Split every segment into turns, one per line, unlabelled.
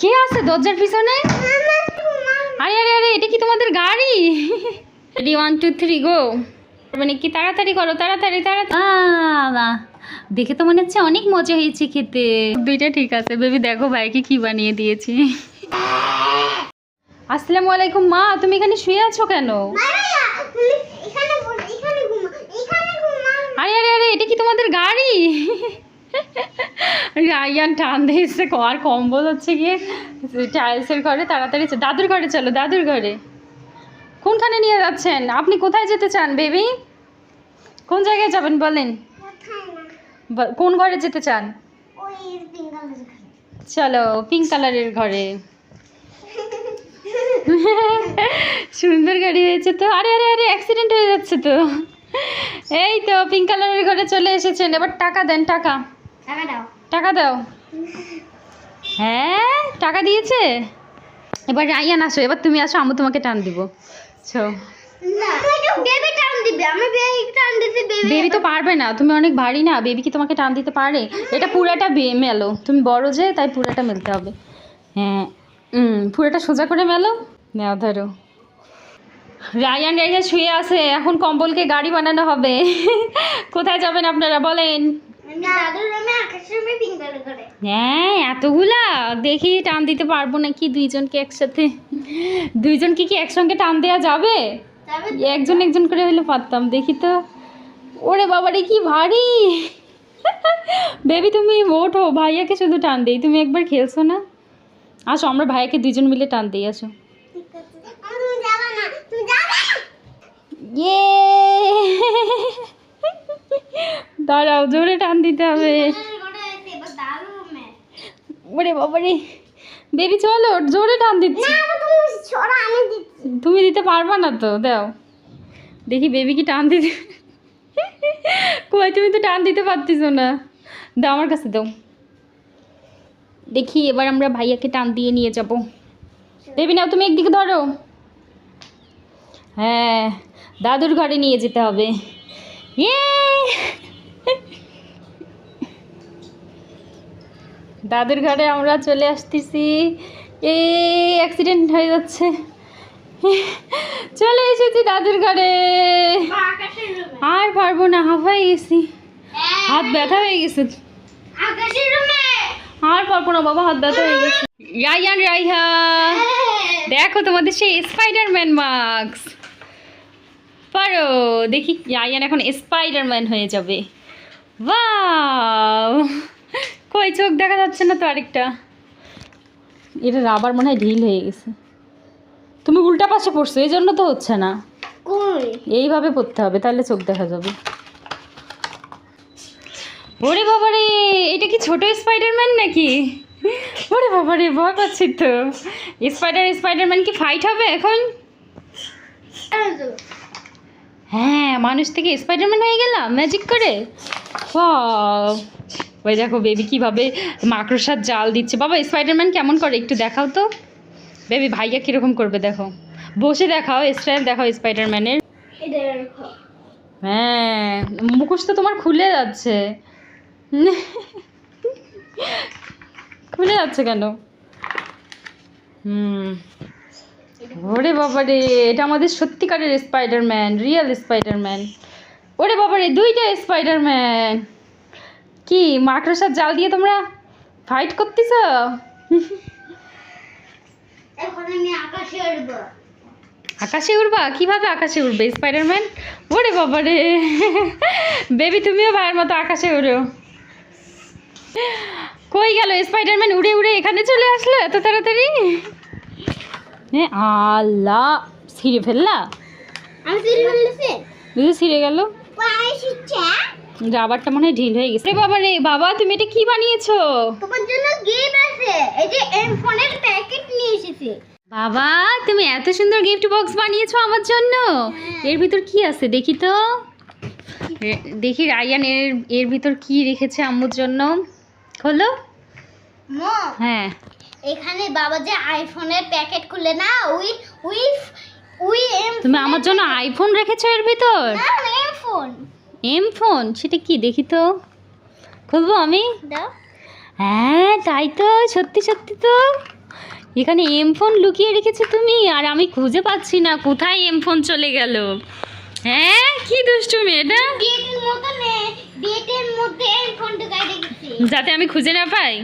কে আছে দরজার পিছনে? আরে আরে আরে এটা কি তোমাদের গাড়ি? Ready one two three go মানে কি তাড়াতাড়ি করো তাড়াতাড়ি তাড়াতাড়ি। দেখে তো মনে হচ্ছে অনেক মজা হয়েছে খেতে। দুইটা ঠিক আছে বেবি দেখো ভাইকে কি বানিয়ে দিয়েছি। আসসালামু আলাইকুম মা তুমি এখানে শুয়ে আছো কেন? আরে আরে আরে এটা কি তোমাদের গাড়ি? রায়ান টান দিয়ে দিয়েছে আর কম্বল হচ্ছে গিয়ে। টাইলসের ঘরে তাড়াতাড়ি দাদুর ঘরে চলো দাদুর ঘরে। কোনখানে নিয়ে যাচ্ছেন? আপনি কোথায় যেতে চান বেবি? কোন জায়গায় যাবেন বলেন? কোন ঘরে যেতে চান? চলো পিঙ্ক কালারের ঘরে। সুন্দর গাড়ি হয়েছে তো। আরে আরে আরে অ্যাক্সিডেন্ট হয়ে যাচ্ছে তো। এই তো পিঙ্ক কালারের ঘরে চলে এসেছেন। এবার টাকা দেন টাকা। টাকা দাও। হ্যাঁ টাকা দিয়েছে? এবার রাইয়ান আসো এবার তুমি আসো আমি তোমাকে টান দিব। ছো বেবি তো পারবে না তুমি অনেক ভারী না বেবি কি তোমাকে টান দিতে পারে? এটা পুরাটা বে- মেলো। তুমি বড় যে তাই পুরাটা মেলতে হবে। হ্যাঁ হুম পুরাটা সোজা করে মেলো। নেও ধরো। রায়ান রাইয়া শুয়ে আছে এখন কম্বলকে গাড়ি বানানো হবে। কোথায় যাবেন আপনারা বলেন। হ্যাঁ এতগুলা? দেখি টান দিতে পারব নাকি দুইজনকে একসাথে? দুইজনকে কি একসঙ্গে টান দেওয়া যাবে? একজন একজন করে হলে পারতাম দেখি তো। ওরে বাবারে কি ভারী! বেবি তুমি ওঠো ভাইয়াকে শুধু টান দেই তুমি একবার খেলছো না? আসো আমরা ভাইয়াকে দুইজন মিলে টান দিই আসো। ইয়ে! দাঁড়াও জোরে টান দিতে হবে। ওরে বাবারে। বেবি চলো জোরে টান দিচ্ছি। তুমি দিতে পারবা না তো দাও। দেখি বেবি কি টান দিতে কই তুমি তো টান দিতে পারতিস না। দাও আমার কাছে দাও। দেখি এবার আমরা ভাইয়াকে টান দিয়ে নিয়ে যাব। বেবি নাও তুমি একদিকে ধরো। হ্যাঁ দাদুর ঘরে নিয়ে যেতে হবে। দাদুর ঘরে আমরা চলে আসতেছি। এই অ্যাক্সিডেন্ট হয়ে যাচ্ছে। চলে এসেছি দাদুর ঘরে আর পারব না, হাঁপাই গেছি। হাত ব্যথা হয়ে গেছে। আর পারব না, বাবা, হাত ব্যথা হয়ে গেছে। রাইয়ান রাইহা। দেখো তোমাদের সেই স্পাইডারম্যান মাস্ক পারো? দেখি রাইয়ান এখন স্পাইডারম্যান হয়ে যাবে। বাও কই চোখ দেখা যাচ্ছে না তো আরেকটা? এটা রাবার মনে হয় ঢিল হয়ে গেছে। তুমি উল্টা পাশে পড়ছো এই জন্য তো হচ্ছে না। এইভাবে পড়তে হবে তাহলে চোখ দেখা যাবে। ওরে বাবারে এটা কি ছোট স্পাইডারম্যান নাকি? ওরে বাবারে ভয় পাচ্ছি তো। স্পাইডার স্পাইডারম্যান কি ফাইট হবে এখন? হ্যাঁ মানুষ থেকে স্পাইডারম্যান হয়ে গেলাম ম্যাজিক করে! ওই দেখো বেবি কীভাবে মাকড়সার জাল দিচ্ছে। বাবা স্পাইডারম্যান কেমন করে? একটু দেখাও তো। বেবি ভাইয়া কীরকম করবে দেখো। বসে দেখাও স্টাইল দেখাও স্পাইডারম্যানের হ্যাঁ মুখোশ তো তোমার খুলে যাচ্ছে। খুলে যাচ্ছে কেন? হুম। ওরে বাবা রে এটা আমাদের সত্যিকারের স্পাইডারম্যান রিয়েল স্পাইডারম্যান। ওরে বাবা রে দুইটা স্পাইডারম্যান। কি মাকড়সার জাল দিয়ে তোমরা ফাইট করতেছ? আকাশে উড়বা। কীভাবে আকাশে উড়বে স্পাইডারম্যান? ওরে বাবা রে বেবি তুমিও ভাইয়ের মতো আকাশে উড়ো। কই গেল স্পাইডারম্যান? উড়ে উড়ে এখানে চলে আসলো এত তাড়াতাড়ি? হ্যাঁ আল্লাহ ছিঁড়ে ফেললা? বুঝে ছিঁড়ে গেল? রাবারটা মনে হয় ঢিল হয়ে গেছে। বাবা রে বাবা তুমি এটা কি বানিয়েছো?
তোমার জন্য গিফট আছে। এই যে এম ফোনের প্যাকেট নিয়ে এসেছি।
বাবা তুমি এত সুন্দর গিফট বক্স বানিয়েছো আমার জন্য। এর ভিতর কি আছে দেখি তো? দেখি রায়ান এর এর ভিতর কি রেখেছে আম্মুর জন্য?
মো
হ্যাঁ।
এখানে বাবা যে আইফোনের প্যাকেট খুলে না উই উই উই এম
তুমি আমার জন্য আইফোন রেখেছো এর ভিতর?
না এম ফোন।
M phone? সেটা কি দেখি তো। খুলবো আমি?
দাও।
হ্যাঁ তাই তো সত্যি সত্যি তো। এখানে এম ফোন লুকিয়ে রেখেছো তুমি আর আমি খুঁজে পাচ্ছি না কোথায় এম ফোন চলে গেল। হ্যাঁ কি দুষ্টুমি এটা?
বেটের মধ্যে এই ফোন ঢুকাই রেখেছি।
যাতে আমি খুঁজে না পাই।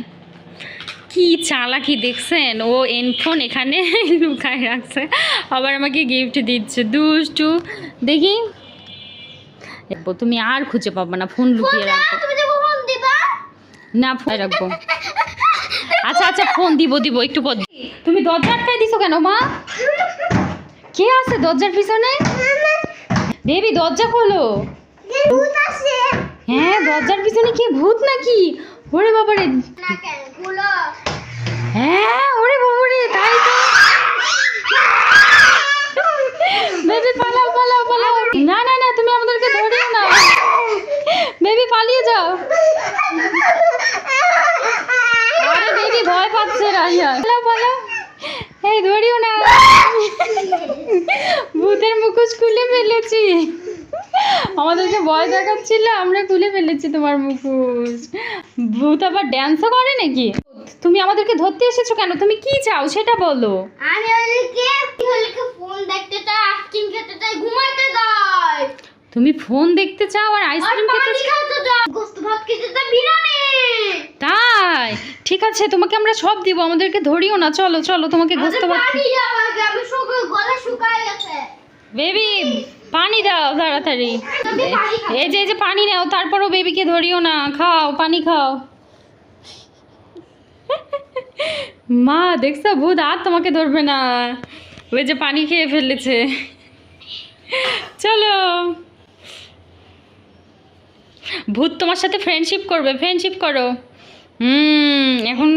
কি চালাকি দেখছেন? ও এনফোন এখানে লুকায় রাখছে। আবার আমাকে গিফট দিচ্ছে। দুষ্টু দেখি। তুমি আর খুঁজে পাবো না ফোন লুকিয়ে রাখব না ফোন রাখব। আচ্ছা আচ্ছা ফোন দিব দিব একটু পর তুমি দরজা আটকাই দিছো কেন মা? কে আছে দরজার পিছনে? দেবী দরজা খোলো। হ্যাঁ দরজার পিছনে কি ভূত নাকি? ওরে বাবারে। হ্যাঁ ওরে বাবারে তাই তো বেবি পালাও পালাও পালাও না না না তুমি আমাদেরকে ধরিও না বেবি পালিয়ে যাও আরে বেবি ভয় পাচ্ছে রাইয়া পালাও পালাও এই ধরিও না ভূতের মুখোশ খুলে ফেলেছি আমাদেরকে ভয় দেখাচ্ছিল আমরা খুলে ফেলেছি তোমার মুখোশ ভূত আবার ড্যান্সও করে নাকি? তুমি আমাদেরকে ধরতে এসেছ কেন? তুমি কি চাও সেটা বলো।
আমি ওদেরকে ওদেরকে ফোন দেখতে চাই আইসক্রিম খেতে চাই ঘুমাতে চাই।
তুমি ফোন দেখতে চাও আর আইসক্রিম খেতে চাও?
গোস্ত ভাত খেতে চাই বিরিয়ানি।
তাই? ঠিক আছে তোমাকে আমরা সব দিব আমাদেরকে ধরিও না। চলো চলো তোমাকে গোস্ত ভাত
আমি শুকিয়ে গলা শুকায় গেছে।
বেবি পানি দাও তাড়াতাড়ি। এই যে এই যে পানি নাও তারপরও বেবিকে ধরিও না। খাও পানি খাও। মা দেখছ ভূত আর তোমাকে ধরবে না। ওই যে পানি খেয়ে ফেলেছে। চলো। ভূত তোমার সাথে ফ্রেন্ডশিপ করবে ফ্রেন্ডশিপ করো। হুম এখন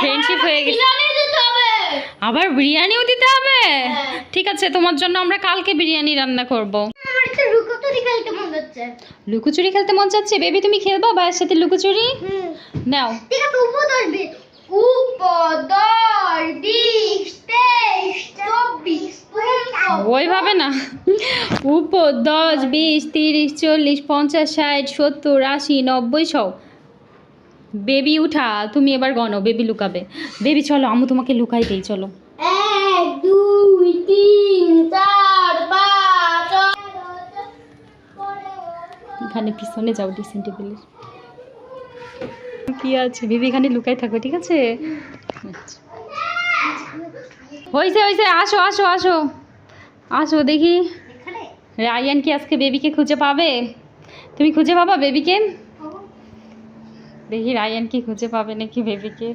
ফ্রেন্ডশিপ হয়ে গেছে।
দিতে হবে।
আবার বিরিয়ানিও দিতে হবে?
হ্যাঁ।
ঠিক আছে তোমার জন্য আমরা কালকে বিরিয়ানি রান্না করব।
আমার খেলতে মন যাচ্ছে।
লুকোচুরি খেলতে মন চাচ্ছে বেবি তুমি খেলবা? ভাইয়ের সাথে লুকোচুরি? নাও।
ঠিক আছে
ওইভাবে না। উপর দশ বিশ তিরিশ চল্লিশ পঞ্চাশ ষাট সত্তর আশি নব্বই সौ বেবি উঠা তুমি এবার গণো বেবি লুকাবে। বেবি চলো আমু তোমাকে লুকাই দেই চলো।
এক দুই তিন চার পাঁচ
এখানে পিছনে যাও ড্রেসিং টেবিলের। কি আছে? বেবি লুকাই থাকো ঠিক আছে। হয়েছে হয়েছে আসো আসো আসো। আসো, দেখি। রায়ান কি আজকে বেবিকে খুঁজে পাবে? তুমি খুঁজে পাবা বেবিকে? দেখি রায়ান কি খুঁজে পাবে নাকি বেবিকে।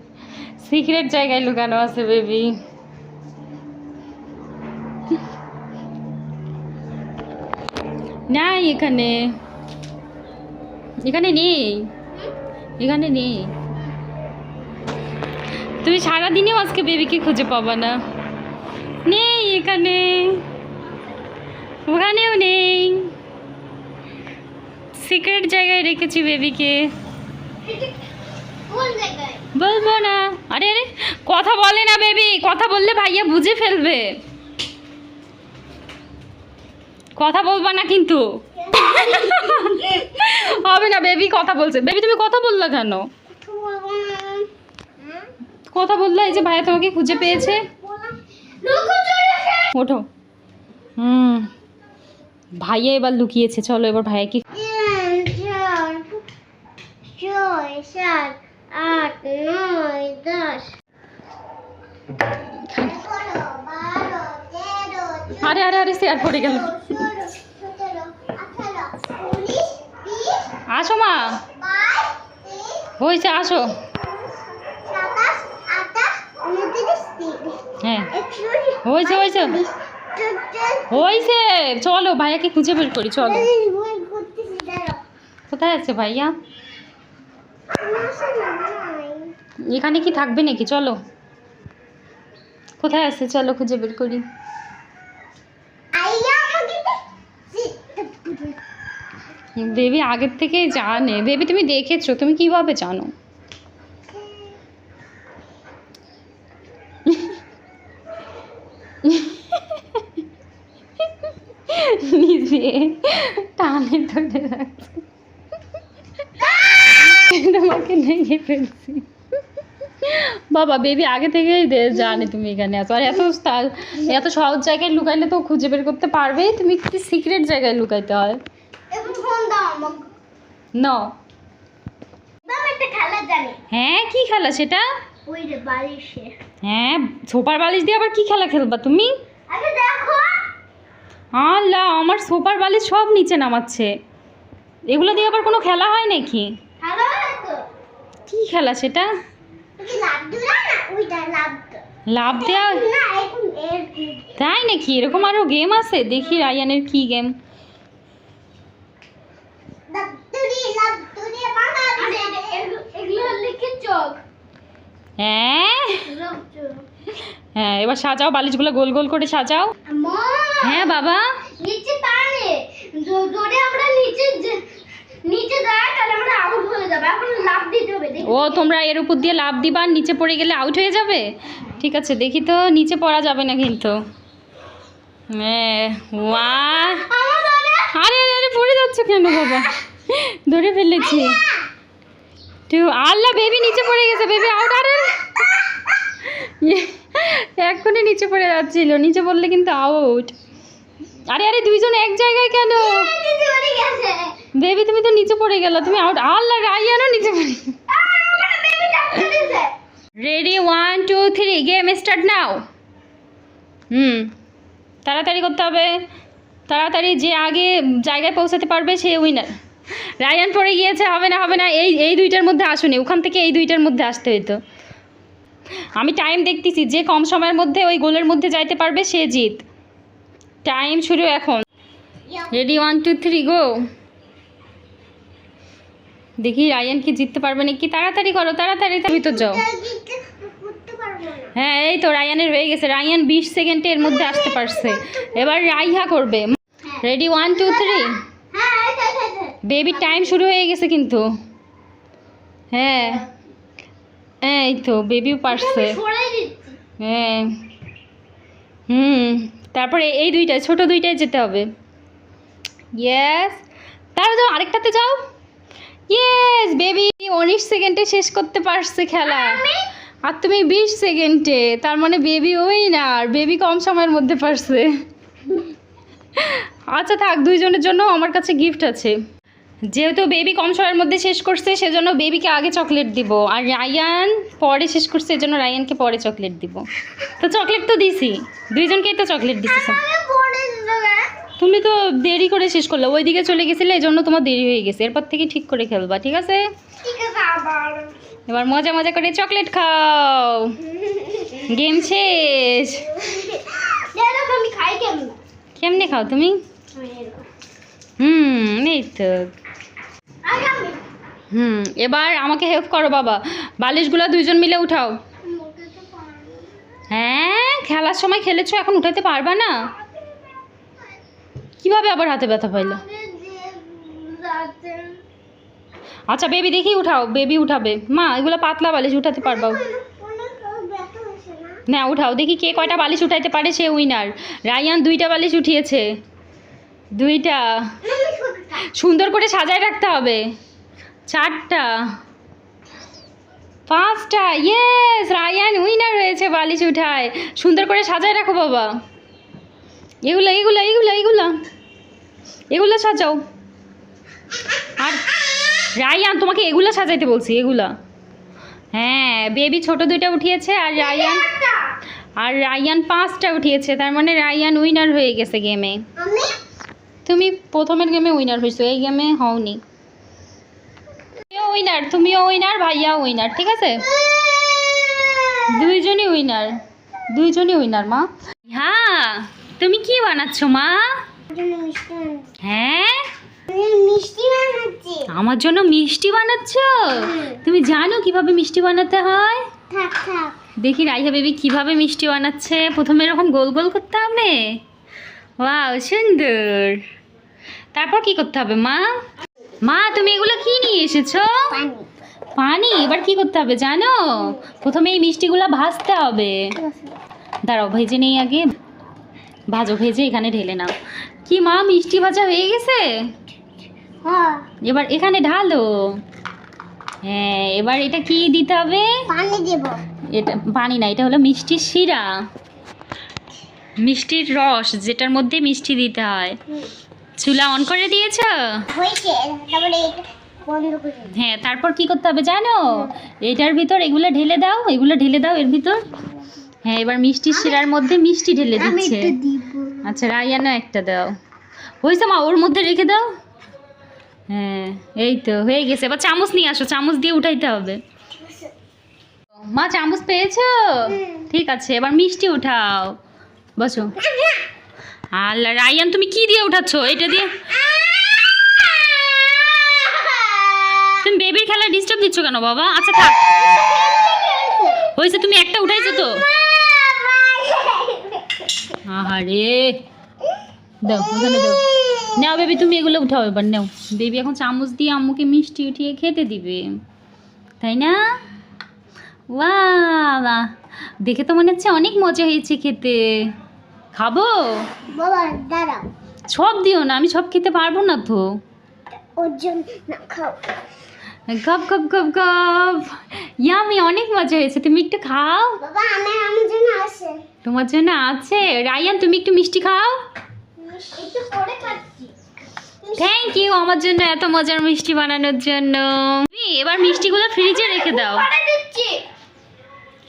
সিক্রেট জায়গায় লুকানো আছে বেবি। নাই এখানে। এখানে নেই। এখানে নেই। তুমি সারাদিনেও আজকে বেবিকে খুঁজে পাবা না। নেই এখানে। ওখানেও নেই। সিক্রেট জায়গায় রেখেছি বেবিকে। বলব না। আরে আরে, কথা বলে না বেবি। কথা বললে ভাইয়া বুঝে ফেলবে। কথা বলবা না কিন্তু। হবে না বেবি কথা বলছে। বেবি তুমি কথা বললা কেন? কথা বললা এই যে ভাইয়া তোমাকে খুঁজে পেয়েছে। ওঠো। হুম। ভাইয়া এবার লুকিয়েছে চলো এবার
ভাইয়া কি আট নয় দশ। তেরো,
আরে আরে আরে চেয়ার পড়ে গেল
ষোলো, সতেরো, আঠারো, উনিশ, বিশ,
আসো মা। হয়েছে আসো। হ্যাঁ। হয়েছে, হয়েছে। হয়েছে। চলো ভাইয়াকে খুঁজে বের করি চলো। কোথায় আছে ভাইয়া। এখানে কি থাকবে নাকি? চলো। কোথায় আছে? চলো খুঁজে বের করি। বেবি আগের থেকেই জানে। বেবি তুমি দেখেছ, তুমি কীভাবে জানো? নিজে টানে ধরে তোমাকে নেগে ফেলছি। বাবা বেবি আগে থেকেই জানে তুমি এখানে আছো। আর এত এত সহজ জায়গায় লুকাইলে তো খুঁজে বের করতে পারবেই। তুমি একটু সিক্রেট জায়গায় লুকাইতে হয়। ন। হ্যাঁ কি খেলা সেটা? হ্যাঁ সোপার বালিশ দিয়ে আবার কি খেলা খেলবা তুমি? আল্লাহ আমার সোপার বালিশ সব নিচে নামাচ্ছে। এগুলো দিয়ে আবার কোনো খেলা হয় নাকি? কি খেলা সেটা?
লাভ
দেওয়া তাই নাকি? এরকম আরও গেম আছে? দেখি রায়ানের কি গেম
লাভ তুরি লাভ তুরি বাবা এগুলো লিখে চোখ
হ্যাঁ? হ্যাঁ এবার সাজাও বালিশগুলো গোল গোল করে সাজাও। হ্যাঁ বাবা।
নিচে পারে যদি আমরা নিচে নিচে যাই তাহলে আমরা আউট হয়ে যাবে। এখন লাভ দিতে হবে
ও তোমরা এর উপর দিয়ে লাভ দিবা আর নিচে পড়ে গেলে আউট হয়ে যাবে? ঠিক আছে দেখি তো নিচে পড়া যাবে না কিন্তু। হ্যাঁ ওয়া আরে আরে আরে পড়ে যাচ্ছে কেন বাবা? ধরে ফেলেছি। টু আল্লাহ বেবি নিচে পড়ে গেছে বেবি আউট আরে। ইয়ে, এক্ষুনি নিচে পড়ে যাচ্ছিল নিচে পড়লে কিন্তু আউট আরে আরে দুইজন এক জায়গায় কেন? বেবি তুমি তো নিচে পড়ে গেল তুমি আউট আল্লাহ রাইয়ানও নিচে পড়ে ready one two three game start now hmm তাড়াতাড়ি করতে হবে। তাড়াতাড়ি যে আগে জায়গায় পৌঁছাতে পারবে সে উইনার রায়ান পড়ে গিয়েছে, হবে না হবে না, এই এই দুইটার মধ্যে আসুনি। ওখান থেকে এই দুইটার মধ্যে আসতে হইতো। আমি টাইম দেখতেছি, যে কম সময়ের মধ্যে ওই গোলের মধ্যে যাইতে পারবে, সে জিত। টাইম শুরু এখন। Ready one two three go দেখি রায়ান কি জিততে পারবে নাকি। তাড়াতাড়ি করো, তাড়াতাড়ি তুমি তো যাও। হ্যাঁ এই তো রায়ানের হয়ে গেছে। রায়ান বিশ সেকেন্ডে এর মধ্যে আসতে পারছে। এবার রাইহা করবে। রেডি ওয়ান টু থ্রি
হ্যাঁ এই তো, এই তো, এই তো।
বেবির টাইম শুরু হয়ে গেছে কিন্তু। হ্যাঁ। হ্যাঁ এই তো বেবিও পারছে। হ্যাঁ। হুম তারপরে এই দুইটায় ছোট দুইটায় যেতে হবে। ইয়েস তারা যাও আরেকটাতে যাও। ইয়েস বেবি উনিশ সেকেন্ডে শেষ করতে পারছে খেলা। আর তুমি বিশ সেকেন্ডে তার মানে বেবি ওই না আর বেবি কম সময়ের মধ্যে পারছে। আচ্ছা থাক দুইজনের জন্য আমার কাছে গিফট আছে। যেহেতু বেবি কম সময়ের মধ্যে শেষ করছে সেজন্য বেবিকে আগে চকলেট দিব। আর রায়ান পরে শেষ করছে এজন্য রায়ানকে পরে চকলেট দিব। তো চকলেট তো দিছি। দুইজনকেই তো চকলেট দিছি তুমি তো দেরি করে শেষ করলে। ওইদিকে চলে গেছিলে এই জন্য তোমার দেরি হয়ে গেছে। এরপর থেকে ঠিক করে খেলবা ঠিক আছে? এবার মজা মজা করে চকলেট খাও। গেম শেষ।
কেমন?
খাও তুমি? হুম এই তো। হুম, এবার আমাকে হেল্প করো বাবা। বালিশগুলো দুইজন মিলে উঠাও। হ্যাঁ খেলার সময় খেলেছো, এখন উঠাতে পারবা না? কীভাবে আবার হাতে ব্যথা পাইলো? আচ্ছা বেবি দেখি উঠাও বেবি উঠাবে। মা, এগুলো পাতলা বালিশ উঠাতে পারবা।
না,
উঠাও, দেখি কে কয়টা বালিশ উঠাইতে পারে, সে উইনার রায়ান দুইটা বালিশ উঠিয়েছে। দুইটা। সুন্দর করে সাজায় রাখতে হবে। চারটা। পাঁচটা। ইয়েস রায়ান উইনার হয়েছে বালিশ উঠায়। সুন্দর করে সাজায় রাখো বাবা। এগুলো এগুলো এগুলো এগুলো। এগুলো সাজাও। আর রায়ান তোমাকে এগুলো সাজাইতে বলছি এগুলা। হ্যাঁ বেবি ছোট দুইটা উঠিয়েছে আর রায়ান আর রায়ান পাঁচটা উঠিয়েছে তার মানে রায়ান উইনার হয়ে গেছে গেমে তুমি প্রথমের গেমে উইনার হয়েছো এই গেমে হওনি। উইনার তুমিও উইনার ভাইয়া উইনার ঠিক আছে? দুইজনই উইনার দুইজনই উইনার মা। হ্যাঁ তুমি কি বানাচ্ছ, মা? হ্যাঁ? আমার জন্য মিষ্টি বানাচ্ছ? তুমি জানো কীভাবে মিষ্টি বানাতে হয়? দেখি রাইহা বেবি কীভাবে মিষ্টি বানাচ্ছে। প্রথমে এরকম গোল গোল করতে হবে। ওয়াও, সুন্দর। তারপর কি করতে হবে, মা? মা তুমি এগুলো কি নিয়ে এসেছ?
পানি।
এবার কি করতে হবে জানো? প্রথমে এই মিষ্টিগুলো ভাজতে হবে। দাঁড়াও ভেজে নেই আগে। ভাজো ভেজে এখানে ঢেলে নাও। কি মা মিষ্টি ভাজা হয়ে গেছে?
হ্যাঁ।
এবার এখানে ঢালো। হ্যাঁ এবার এটা কি দিতে হবে?
পানি দেব।
এটা পানি না এটা হলো মিষ্টির শিরা। মিষ্টির রস যেটার মধ্যে মিষ্টি দিতে হয়। চুলা অন করে দিয়েছ। হ্যাঁ তারপর কি করতে হবে জানো? এটার ভিতর এগুলো ঢেলে দাও এগুলো ঢেলে দাও এর ভিতর। হ্যাঁ এবার মিষ্টির শিরার মধ্যে মিষ্টি ঢেলে দিচ্ছে। আচ্ছা রায়ানা একটা দাও। হয়েছে মা ওর মধ্যে রেখে দাও। হ্যাঁ এই তো হয়ে গেছে। এবার চামচ নিয়ে আসো চামচ দিয়ে উঠাইতে হবে। মা চামচ পেয়েছ? ঠিক আছে এবার মিষ্টি উঠাও। বসো। আল্লাহ, রায়ান, তুমি কি দিয়ে উঠাচ্ছ? এটা দিয়ে? তুমি বেবির খেলা ডিস্টার্ব দিচ্ছ কেন বাবা? আচ্ছা থাক। হয়েছে, তুমি একটা উঠাইছো তো? আহারে। দাও দাও। নাও, বেবি, তুমি এগুলো উঠাও এবার, নাও। বেবি এখন চামচ দিয়ে আম্মুকে মিষ্টি উঠিয়ে খেতে দিবে। তাই না? ওয়া দেখে তো মনে হচ্ছে অনেক মজা হয়েছে খেতে। খাব?
বাবা দাঁড়াও।
সব দিও না আমি সব খেতে পারব না তো।
ওর জন্য না খাও।
গপ গপ গপ গপ। ইয়ামি অনেক মজা হয়েছে তুমি একটু খাও।
বাবা আমি আমার জন্য আসে
তোমার জন্য আছে। রায়ান তুমি একটু মিষ্টি খাও।
একটু পরে খাচ্ছি।
থ্যাংক ইউ আমার জন্য এত মজার মিষ্টি বানানোর জন্য। এবার মিষ্টিগুলো ফ্রিজে রেখে দাও।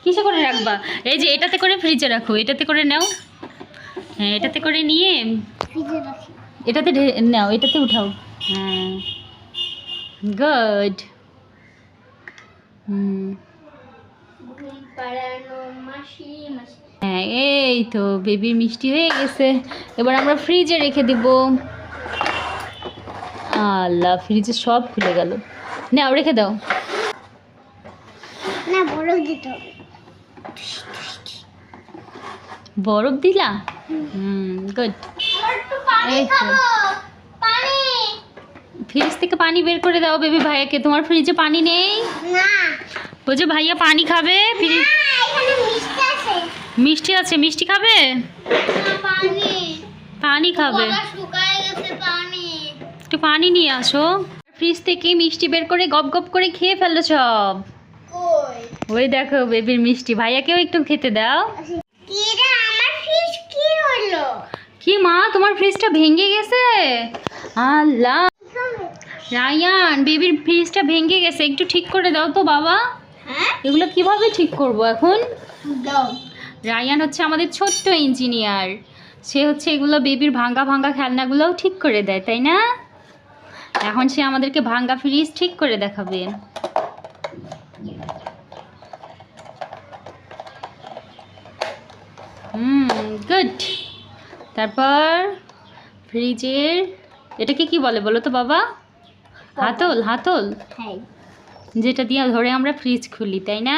কিসে করে রাখবা? এই যে এটাতে করে ফ্রিজে রাখো এটাতে করে নাও। হ্যাঁ এটাতে করে নিয়ে? এটাতে নাও এটাতে উঠাও। হ্যাঁ। Good hmm. হ্যাঁ এই তো বেবির মিষ্টি হয়ে গেছে। এবার আমরা ফ্রিজে রেখে দিব। আল্লাহ ফ্রিজে সব খুলে গেল। নাও রেখে দাও।
না বরফ দিতে হবে।
বরফ দিলা? হুম গুড ফ্রিজ থেকে পানি বের করে দাও বেবি ভাইয়াকে। তোমার ফ্রিজে পানি নেই? বলছে ভাইয়া পানি খাবে? ফ্রিজ
মিষ্টি আছে।
মিষ্টি খাবে?
পানি।
খাবে। একটু পানি নিয়ে আসো। ফ্রিজ থেকে মিষ্টি বের করে গপ গপ করে খেয়ে ফেলল সব। ওই দেখো বেবির মিষ্টি। ভাইয়াকেও একটু খেতে দাও
কি রে আমার ফিশ কি হলো
কি মা তোমার ফ্রিজটা ভেঙে গেছে? আল্লাহ। রায়ান বেবির ফ্রিজটা ভেঙে গেছে। একটু ঠিক করে দাও তো বাবা।
হ্যাঁ?
এগুলো কীভাবে ঠিক করব এখন?
দাও।
রায়ান হচ্ছে আমাদের ছোট্ট ইঞ্জিনিয়ার সে হচ্ছে এগুলো বেবির ভাঙ্গা ভাঙ্গা খেলনাগুলোও ঠিক করে দেয় তাই না? এখন সে আমাদেরকে ভাঙ্গা ফ্রিজ ঠিক করে দেখাবে। হুম গুড তারপর ফ্রিজের এটাকে কি বলে বলো তো বাবা? হাতল হাতল?
হ্যাঁ।
যেটা দিয়ে ধরে আমরা ফ্রিজ খুলি তাই না?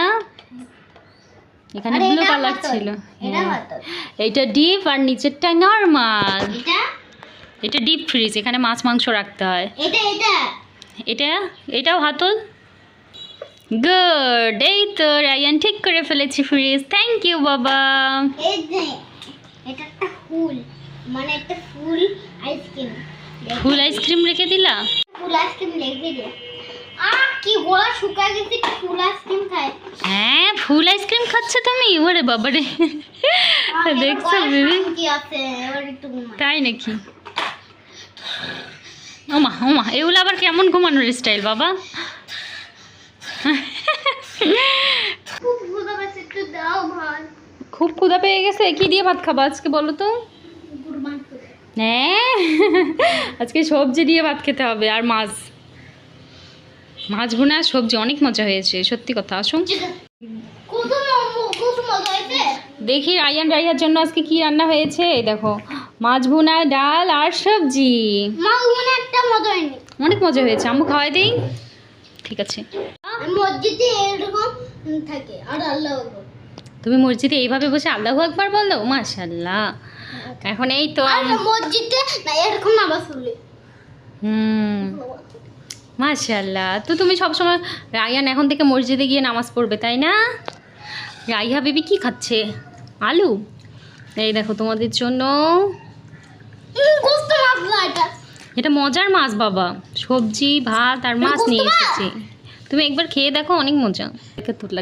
এখানে ব্লু কালার ছিল।
এটা
হ্যাঁ। ডিপ আর নিচেরটা নর্মাল
এটা?
ডিপ ফ্রিজ এখানে মাছ মাংস রাখতে হয়।
এটা এটা?
এটা? এটাও হাতল? গুড এই তো রায়ান ঠিক করে ফেলেছি ফ্রিজ থ্যাংক ইউ বাবা।
এটা একটা ফুল মানে একটা ফুল আইসক্রিম
ফুল আইসক্রিম রেখে দিলা?
ফুল আইসক্রিম কি গলা শুকায় গেছে ফুল আইসক্রিম খায়।
হ্যাঁ ফুল আইসক্রিম খাচ্ছ তুমি? ওরে বাবারে। দেখছ বেবি?
কি আছে? এবার একটু
তাই নাকি? ওমা ওমা এগুলো আবার কেমন ঘুমানোর স্টাইল বাবা?
খুব ক্ষুধা একটু দাও ভাই
খুব ক্ষুধা পেয়ে গেছে কি দিয়ে ভাত খাবা আজকে বলো তো? হ্যাঁ আজকে সবজি দিয়ে ভাত খেতে হবে আর মাছ। মাছ ভুনা আর সবজি, অনেক মজা হয়েছে, সত্যি কথা, আসুন। দেখি রায়ান রাইহার জন্য আজকে কি রান্না হয়েছে দেখো, মাছ ভুনা, ডাল আর সবজি। অনেক মজা হয়েছে, আম্মু খাওয়াই দিই। ঠিক আছে।
এরকম থাকে, আর আল্লাহ।
তুমি মসজিদে এইভাবে বসে আল্লাহু আকবার বলল মাশাল্লাহ এখন এই তো
মসজিদে এরকম আবার শুনলে।
হুম। মাশাল্লাহ তো তুমি সবসময় রায়ান এখন থেকে মসজিদে গিয়ে নামাজ পড়বে তাই না? রাইহা বেবি কি খাচ্ছে? আলু? এই দেখো তোমাদের জন্য।
এটা।
মজার মাছ বাবা। সবজি ভাত আর মাছ নিয়ে এসেছি। তুমি একবার খেয়ে দেখো অনেক মজা।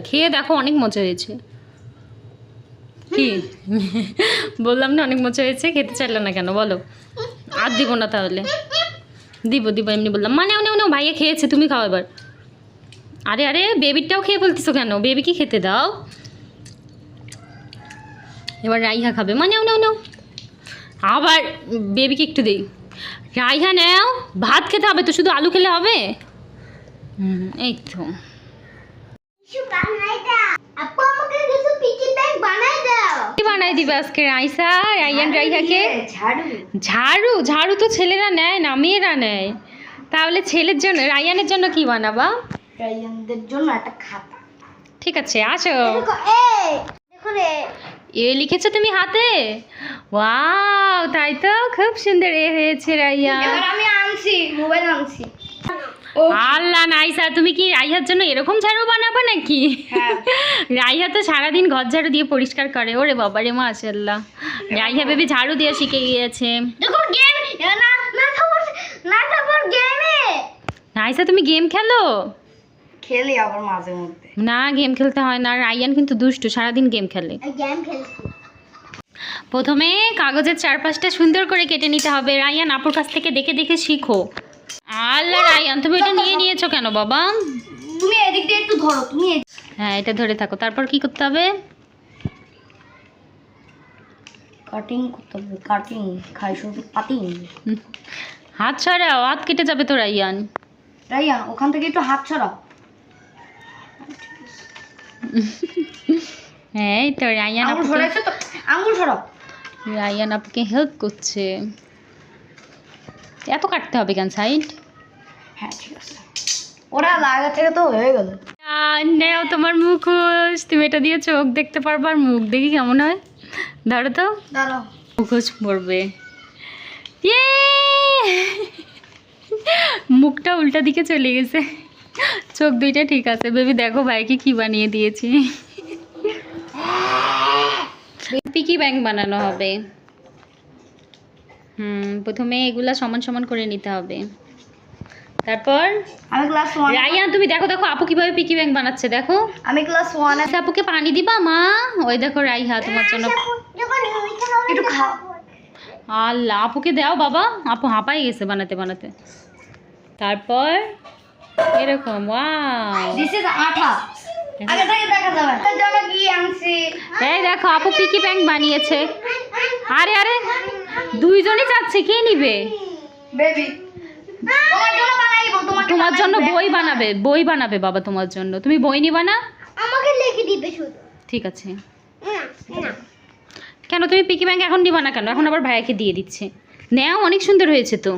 খেয়ে দেখো অনেক মজা হয়েছে। কি? বললাম না, অনেক মজা হয়েছে, খেতে চাইলে না কেন? বলো। আর দিব না তাহলে। দিব দিব, এমনি বললাম। মানে উনি উনি ভাইয়া খেয়েছে, তুমি খাও এবার। আরে আরে বেবিটাও খেয়ে বলতেছো কেন? বেবিকে খেতে দাও? এবার রাইহা খাবে। মানে উনি উনি, আবার বেবিকে একটু দেই। রাইহা, নেও, ভাত খেতে হবে তো, শুধু আলু খেলে হবে? এই তো।
আপু আমাকে কিছু পিকি ব্যাগ বানাই দাও।
কি বানাই দিবে আজকে রাইসা? রাইয়ান রাইহাকে
ঝাড়ু।
ঝাড়ু? ঝাড়ু তো ছেলেরা নেয় না মেয়েরা নেয়। তাহলে ছেলের জন্য রায়ানের জন্য কি বানাবা?
রায়ানদের জন্য একটা খাতা।
ঠিক আছে আসো। এ লিখেছো তুমি হাতে? ওয়াও তাই তো? খুব সুন্দর এ হয়েছে রাইয়া।
আমি আনছি মোবাইল আনছি।
আল্লাহ নাইসা তুমি কি রাইহার জন্য এরকম ঝাড়ু বানাবো নাকি?
হ্যাঁ।
রাইহা তো সারাদিন ঘর ঝাড়ু দিয়ে পরিষ্কার করে। ওরে বাবা রে মাশাল্লাহ রাইহা বেবি ঝাড়ু দিয়ে শিখে গিয়েছে।
দেখো গেম না না খবর না খবর গেমে
রাইসা তুমি গেম খেলো?
খেলি আবার মাঝে মধ্যে।
না গেম খেলতে হয় না। রাইয়ান কিন্তু দুষ্টু সারাদিন গেম খেলে।
গেম খেলছি।
প্রথমে কাগজের চারপাশটা সুন্দর করে কেটে নিতে হবে। রায়ান আপুর কাছ থেকে দেখে দেখে শিখো। আল্লাহ রায়ান তুমি এটা নিয়ে নিয়েছো কেন বাবা?
তুমি এদিক দিয়ে একটু ধরো তুমি
হ্যাঁ এটা ধরে থাকো। তারপর কি করতে হবে?
কাটিং করতে হবে কাটিং খাই শুধু কাটিং।
হাত ছড়াও হাত কেটে যাবে তো রায়ান
ওখান থেকে একটু হাত ছড়াও।
হ্যাঁ এই তো রায়ান
আঙুল
আপুকে
ছড়াইছো তো? আঙুল ছড়াও
রায়ান আপুকে হেল্প করছে। এত কাটতে হবে কেন সাইড
হ্যাঁ ঠিক আছে। ওরা লাগা থেকে তো হয়ে গেল।
নেও তোমার মুখোশ। তুমি এটা দিয়ে চোখ দেখতে পারবা আর মুখ দেখি কেমন হয়। ধরো তো।
দাঁড়াও।
মুখোশ পড়বে ইয়ে! মুখটা উল্টা দিকে চলে গেছে। চোখ দুইটা ঠিক আছে। বেবি দেখো ভাইকে কি বানিয়ে দিয়েছি। পিকি ব্যাংক বানানো হবে? হুম প্রথমে এগুলা সমান সমান করে নিতে হবে। তারপর
আমি ক্লাস ওয়ান
রাইয়ান তুমি দেখো দেখো আপু কীভাবে পিকি ব্যাংক বানাচ্ছে দেখো।
আমি ক্লাস ওয়ানে
আচ্ছা আপুকে পানি দিবা মা? ওই দেখো রাইহা তোমার জন্য
একটু খাও।
আল্লাহ আপুকে দাও বাবা। আপু হাঁপাই গেছে বানাতে বানাতে। তারপর এরকম ওয়াও।
দিস ইজ আঠা। আগে থেকে দেখা যাবে। জন্য কি আনছি
এই দেখো আপু পিকি ব্যাংক বানিয়েছে। আরে আরে। দুইজনই চাচ্ছে কে নিবে?
বেবি
তোমার জন্য বই বানাবে বই বানাবে বাবা তোমার জন্য। তুমি বই নিবা না?
আমাকে লিখে দিবে শুধু।
ঠিক আছে। কেন তুমি পিকি ব্যাংক এখন নিবা না কেন? এখন আবার ভাইয়াকে দিয়ে দিচ্ছে। নেও অনেক সুন্দর হয়েছে তো।